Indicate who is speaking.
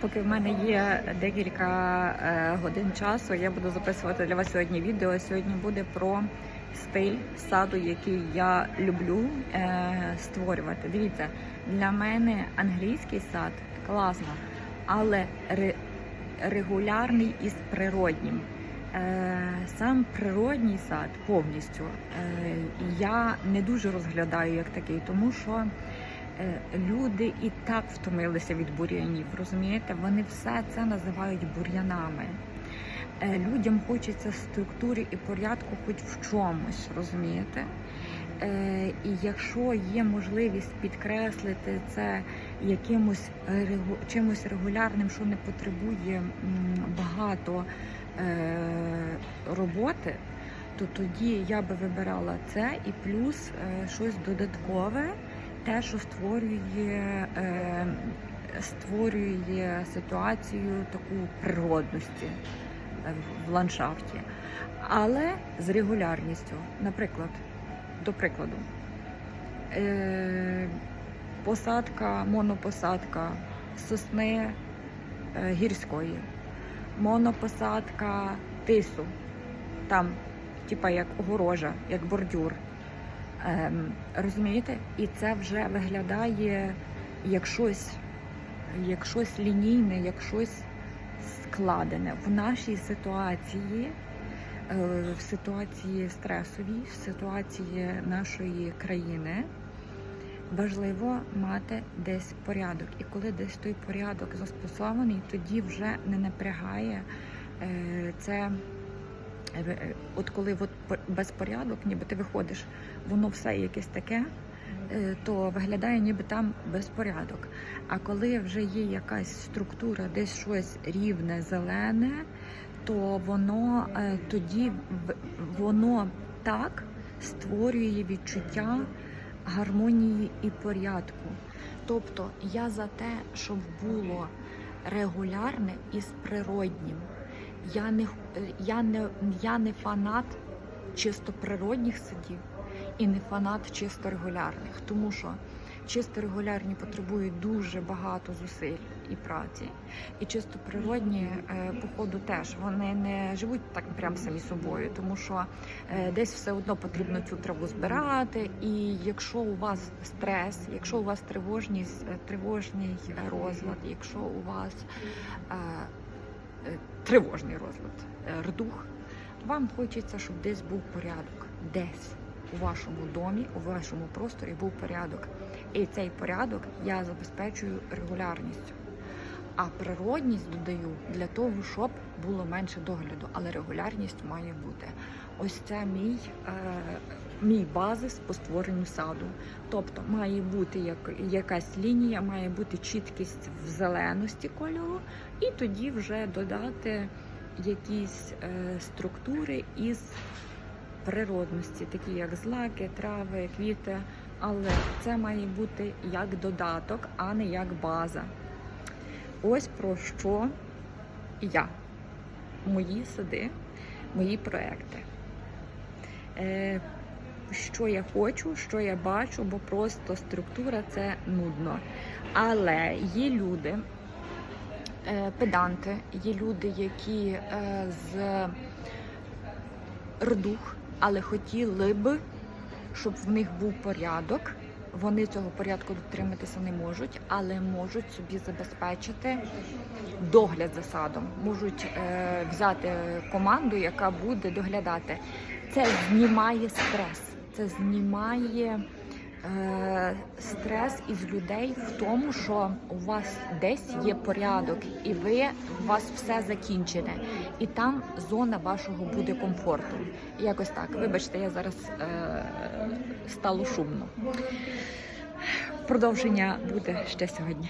Speaker 1: Поки в мене є декілька е, годин часу, я буду записувати для вас сьогодні відео. Сьогодні буде про стиль саду, який я люблю е, створювати. Дивіться, для мене англійський сад класно, але ре- регулярний із природнім. Е, Сам природній сад повністю я не дуже розглядаю як такий, тому що люди і так втомилися від бур'янів. Розумієте, вони все це називають бур'янами. Е, Людям хочеться структури і порядку хоч в чомусь, розумієте? Е, І якщо є можливість підкреслити це якимось чимось регулярним, що не потребує багато е, роботи, то тоді я би вибирала це і плюс е, щось додаткове, те, що створює, е, створює ситуацію таку природності е, в ландшафті, але з регулярністю. Наприклад, до прикладу, е, посадка, монопосадка сосни гірської, монопосадка тису, там, типа як огорожа, як бордюр. Ем, розумієте? І це вже виглядає як щось, як щось лінійне, як щось складене. В нашій ситуації, е, в ситуації стресовій, в ситуації нашої країни. Важливо мати десь порядок, і коли десь той порядок застосований, тоді вже не напрягає е, це. Е, е, От коли от по- безпорядок, ніби ти виходиш, воно все якесь таке, е, то виглядає, ніби там безпорядок. А коли вже є якась структура, десь щось рівне, зелене, то воно тоді воно так створює відчуття гармонії і порядку. Тобто я за те, щоб було регулярне із природнім. Я не, е, я не, я не фанат чисто природних садів і не фанат чисто регулярних, тому що чисто регулярні потребують дуже багато зусиль і праці. І чисто природні, е, походу, теж вони не живуть так прям самі собою, тому що е, десь все одно потрібно цю траву збирати. І якщо у вас стрес, якщо у вас тривожність, тривожний розлад, якщо у вас тривожний розлад, е, рдух, вам хочеться, щоб десь був порядок, десь у вашому домі, у вашому просторі був порядок. І цей порядок я забезпечую регулярністю. А природність додаю для того, щоб було менше догляду, але регулярність має бути. Ось це мій, е, мій базис по створенню саду. Тобто має бути як, якась лінія, має бути чіткість в зеленості кольору, і тоді вже додати якісь е, структури із природності, такі як злаки, трави, квіти. Але це має бути як додаток, а не як база. Ось про що я, мої сади, мої проекти. Е, що я хочу, що я бачу, бо просто структура це нудно. Але є люди, е, педанти, є люди, які е, з рдух, але хотіли б, щоб в них був порядок. Вони цього порядку дотриматися не можуть, але можуть собі забезпечити догляд за садом. Можуть е, взяти команду, яка буде доглядати. Це знімає стрес, це знімає е, стрес із людей в тому, що у вас десь є порядок, і ви у вас все закінчене, і там зона вашого буде комфорту. Якось так. Вибачте, я зараз е, стало шумно. Продовження буде ще сьогодні.